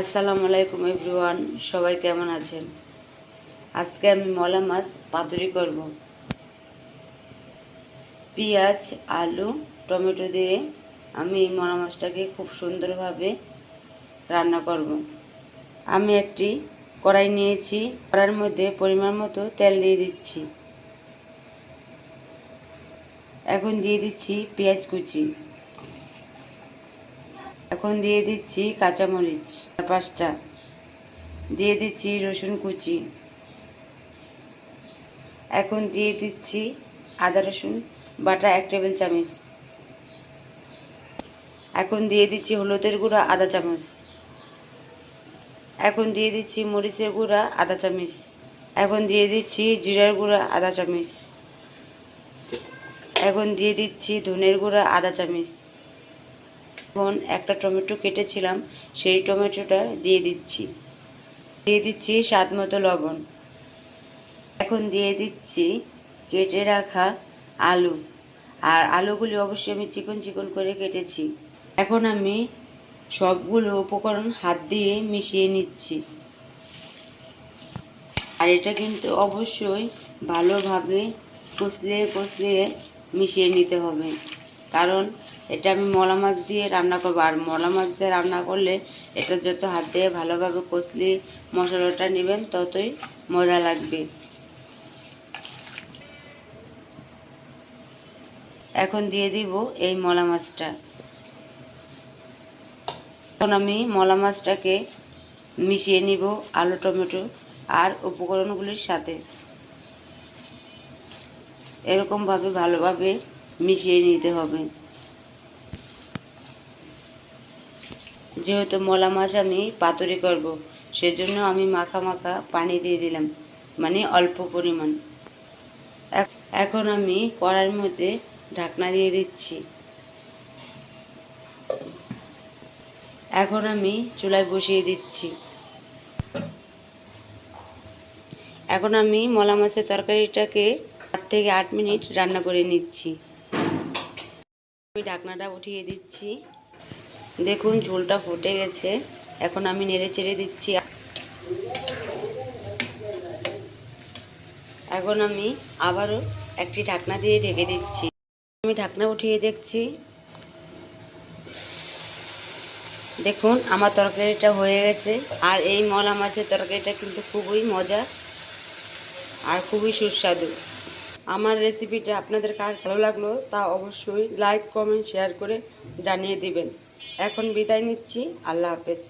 আসসালামু আলাইকুম এভরিওয়ান, সবাই কেমন আছেন? আজকে আমি মলা মাছ পাতুরি করব। পেঁয়াজ, আলু, টমেটো দিয়ে আমি এই মলা মাছটাকে খুব সুন্দরভাবে রান্না করব। আমি একটি কড়াই নিয়েছি কড়ার মধ্যে পরিমাণ মতো তেল দিয়ে দিচ্ছি। এখন দিয়ে দিচ্ছি পেঁয়াজ কুচি। এখন দিয়ে দিচ্ছি কাঁচামরিচ পাঁচটা। দিয়ে দিচ্ছি রসুন কুচি। এখন দিয়ে দিচ্ছি আদা, রসুন, বাটা এক টেবিল চামচ। এখন দিয়ে দিচ্ছি হলুদের গুঁড়া, আধা চামচ। এখন দিয়ে দিচ্ছি মরিচের গুঁড়া, আধা চামচ। এখন দিয়ে দিচ্ছি জিরার গুঁড়া, আধা চামচ। এখন দিয়ে দিচ্ছি ধনের গুঁড়া, আধা চামচ। এখন একটা টমেটো কেটেছিলাম, সেই টমেটোটা দিয়ে দিচ্ছি। দিয়ে দিচ্ছি স্বাদ মতো লবণ। এখন দিয়ে দিচ্ছি কেটে রাখা আলু। আর আলুগুলি অবশ্যই আমি চিকন চিকন করে কেটেছি। এখন আমি সবগুলো উপকরণ হাত দিয়ে মিশিয়ে নিচ্ছি। আর এটা কিন্তু অবশ্যই ভালোভাবে কষলিয়ে কষলিয়ে মিশিয়ে নিতে হবে। কারণ এটা আমি মলা মাছ দিয়ে রান্না করব। আর মলা মাছ দিয়ে রান্না করলে এটা যত হাত দিয়ে ভালোভাবে কষলি মশলাটা নেবেন, ততই মজা লাগবে। এখন দিয়ে দিব এই মলা মাছটা। এখন আমি মলা মাছটাকে মিশিয়ে নিব আলু, টমেটো আর উপকরণগুলির সাথে। এরকমভাবে ভালোভাবে মিশিয়ে নিতে হবে। যেহেতু মলা মাছ আমি পাতুরি করব, সেজন্য আমি মাখা মাখা পানি দিয়ে দিলাম মানে অল্প পরিমাণ। এখ- এখন আমি কড়ার মধ্যে ঢাকনা দিয়ে দিচ্ছি। এখন আমি চুলায় বসিয়ে দিচ্ছি। এখন আমি মলা মাছের তরকারিটাকে সাত থেকে আট মিনিট রান্না করে নিচ্ছি। আমি ঢাকনাটা উঠিয়ে দিচ্ছি। দেখুন ঝোলটা ফুটে গেছে। এখন আমি নেড়ে চেড়ে দিচ্ছি। এখন আমি আবারও একটি ঢাকনা দিয়ে ঢেকে দিচ্ছি। আমি ঢাকনা উঠিয়ে দেখছি। দেখুন, আমার তরকারিটা হয়ে গেছে। আর এই মলা মাছের তরকারিটা কিন্তু খুবই মজা আর খুবই সুস্বাদু। আমার রেসিপিটা আপনাদের কার ভালো লাগল তা অবশ্যই লাইক কমেন্ট শেয়ার করে জানিয়ে দিবেন। এখন বিদায় নিচ্ছি। আল্লাহ হাফেজ।